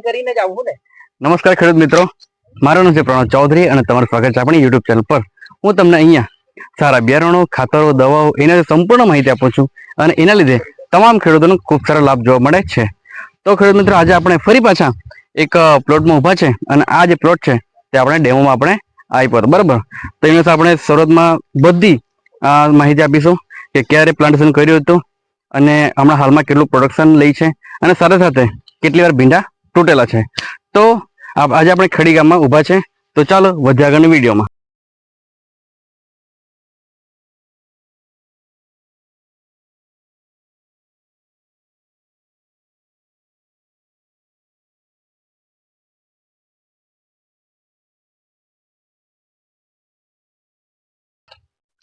કરીને જ આવું ને. નમસ્કાર ખેડૂત મિત્રો. મારું નામ છે પ્રણવ ચૌધરી અને તમારું સ્વાગત છે આપણી યુટ્યુબ ચેનલ પર. હું તમને અહીંયા સારા બિયારણો, ખાતરો, દવાઓ એના સંપૂર્ણ માહિતી આપું છું અને એના લીધે તમામ ખેડૂતોનો ખૂબ સારો લાભ જોવા મળે છે. તો ખેડૂત મિત્રો, આજે આપણે ફરી પાછા એક પ્લોટમાં ઊભા છે અને આ જે પ્લોટ છે તે આપણે ડેમોમાં આપણે આપ્યો હતો. બરાબર? તો એના આપણે શરૂઆતમાં બધી માહિતી આપીશું કે ક્યારે પ્લાન્ટેશન કર્યું હતું અને હમણાં હાલમાં કેટલું પ્રોડક્શન લઈ છે અને સાથે સાથે કેટલી વાર ભીંડા તૂટેલા છે. તો આજે આપણે ખડી ગામમાં ઊભા છે. તો ચાલો વધ્યા આગળની વિડીયોમાં.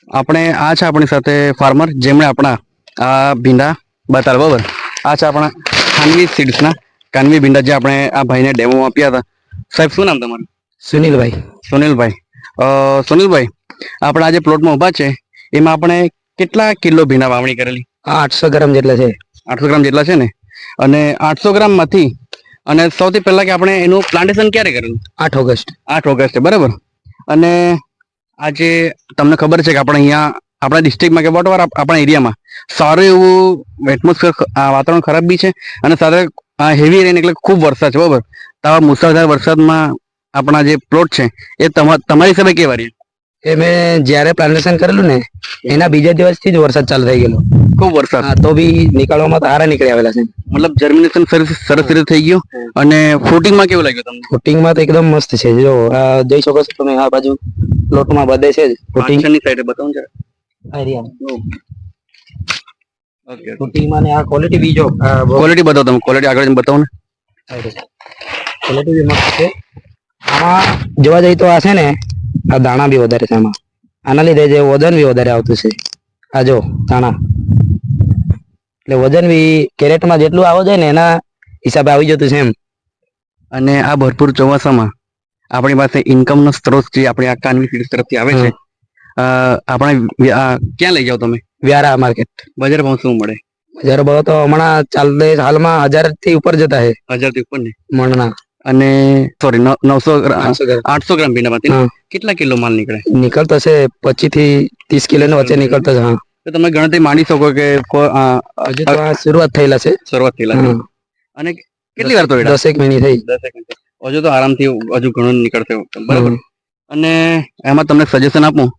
આપણે આ છે આપણી સાથે ફાર્મર જેમણે આપણા આ ભીંડા બતાવ્યા બરાબર? આ છે આપણા ખાનગી સીડ્સના કાનવી ભીંડા જે આપણે આ ભાઈને ડેમો આપ્યા હતા. સાહેબ શું નામ તમારું? સુનિલભાઈ. સુનિલભાઈ. સુનિલભાઈ આપણે આજે પ્લોટમાં ઊભા છે. એમાં આપણે કેટલા કિલો ભીંડા વાવણી કરેલી? આઠસો ગ્રામ જેટલા છે. આઠસો ગ્રામ જેટલા છે ને? અને આઠસો ગ્રામમાંથી અને સૌથી પહેલા કે આપણે એનું પ્લાન્ટેશન ક્યારે કરેલું? આઠ ઓગસ્ટ. આઠ ઓગસ્ટે બરાબર. અને આજે તમને ખબર છે કે આપણે અહીંયા આપણા ડિસ્ટ્રિક્ટમાં કે વોટવર આપણા એરિયામાં સારું એવું એટમોસ્ફિયર વાતાવરણ ખરાબ બી છે. અને સાથે હેવી રેન એટલે ખૂબ વરસાદ છે બરાબર? તો આવા મુસળધાર વરસાદમાં આપણા જે પ્લોટ છે એ તમા- તમારી હિસાબે કેવા રહ્યા? એ મેં જ્યારે પ્લાન્ટેશન કરેલું ને એના બીજા દિવસથી જ વરસાદ ચાલુ થઈ ગયેલો. ખૂબ વરસાદ. હા તો બી નીકળવામાં સારા નીકળી આવેલા છે. મતલબ જર્મિનેશન સરસ સરસ રીતે થઈ ગયું અને ફ્રૂટિંગમાં કેવું લાગ્યું તમને? ફ્રૂટિંગમાં તો એકદમ મસ્ત છે. જો આ જોઈ શકો છો તમે આ બાજુ પ્લોટમાં બધે છે જ. ફૂટિંગ સાઈડે બતાવું જરા. ઓકે ફૂટિંગમાં ને આ ક્વોલિટી બીજો ક્વોલિટી બતાવો તમે ક્વોલિટી આગળ બતાવો ને. ક્વોલિટી બી મસ્ત છે. આમાં જોવા જઈએ તો આ છે ને આ દાણા બી વધારે છે આમાં. આના લીધે જે વજન બી વધારે આવતું છે. આ જો દાણા. એટલે વજન બી કેરેટમાં જેટલું આવો જાય ને એના હિસાબે આવી જતું છે એમ. અને આ ભરપૂર ચોમાસામાં આપણી પાસે ઇન્કમનો સ્ત્રોત જે આપણે આ કાનવી ફીડ તરફથી આવે છે આપણે આ ક્યાં લઈ જાઓ તમે? વ્યારા માર્કેટ. બજાર ભાવ શું મળે? હજાર ભાવ તો હમણાં ચાલતે હાલમાં હજારથી ઉપર જતા હે. હજારથી ઉપર ને? મણના. અને સોરી નવસો. આઠસો ગ્રામ હા. કેટલા કિલો માલ નીકળે? નીકળતો છે પચીસથી ત્રીસ કિલો ની વચ્ચે નીકળતો છે હા. તો તમે ગણતરી માની શકો કે હજુ તો શરૂઆત થયેલા છે. શરૂઆત થયેલા છે. અને કેટલી વાર તો દસ એક મહિની થઈ. દસ એક હજુ તો આરામથી હજુ ઘણું નીકળશે બરાબર. અને એમાં તમને સજેશન આપું?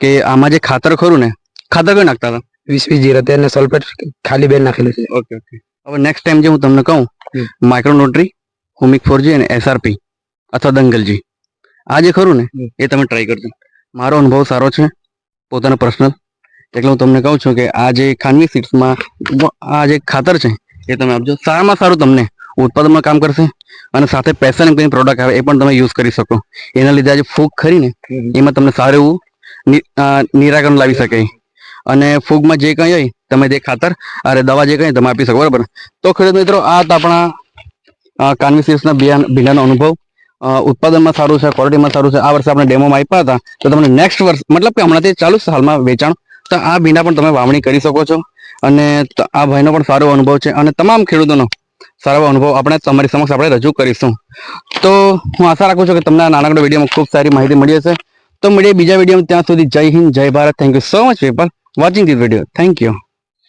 કે આમાં જે ખાતર ખરું ને ખાતર કયું નાખતા હતા? વીસ વીસ જીરા તેલ ને સલ્ફેટ ખાલી બેન નાખેલું છે. Okay okay. હવે નેક્સ્ટ ટાઈમ જે હું તમને કહું માઇક્રો માઇક્રોનોટ્રી હોમિક ફોરજી અને એસઆરપી અથવા દંગલજી. આ જે ખરું ને એ તમે ટ્રાય કરજો. મારો અનુભવ સારો છે પોતાનો પર્સનલ એટલે હું તમને કહું છું કે આ જે ખાનવી સીટ્સમાં આ જે ખાતર છે એ તમે આપજો. સારામાં સારું તમને ઉત્પાદનમાં કામ કરશે અને સાથે પેશન કરીને પ્રોડક્ટ આવે એ પણ તમે યુઝ કરી શકો. એના લીધે આજે ફૂગ ખરી ને એમાં તમને સારું એવું નિરાકરણ લાવી શકે અને ફૂગમાં જે કંઈ હોય, તમે તે ખાતર અરે દવા જે કંઈ તમે આપી શકો, બરાબર? તો ખેડૂત મિત્રો, આ આપણા કાનવી સિરીઝના બિયાન ભીંડાનો અનુભવ. ઉત્પાદનમાં સારું છે, ક્વોલિટીમાં સારું છે. આ વર્ષે આપણે ડેમોમાં આપ્યા હતા. તો તમને નેક્સ્ટ વર્ષ મતલબ કે હમણાંથી ચાલુ છે હાલમાં વેચાણ. તો આ ભીંડા પણ તમે વાવણી કરી શકો છો. અને આ ભાઈનો પણ સારો અનુભવ છે. અને તમામ ખેડૂતોનો સારો અનુભવ આપણે તમારી સમક્ષ આપણે રજૂ કરીશું. તો હું આશા રાખું છું કે તમને આ નાનકડો વિડીયોમાં ખૂબ સારી માહિતી મળી હશે. તો મળીએ બીજા વિડીયોમાં ત્યાં સુધી જય હિન્દ, જય Bharat. Thank you so much people watching this video thank you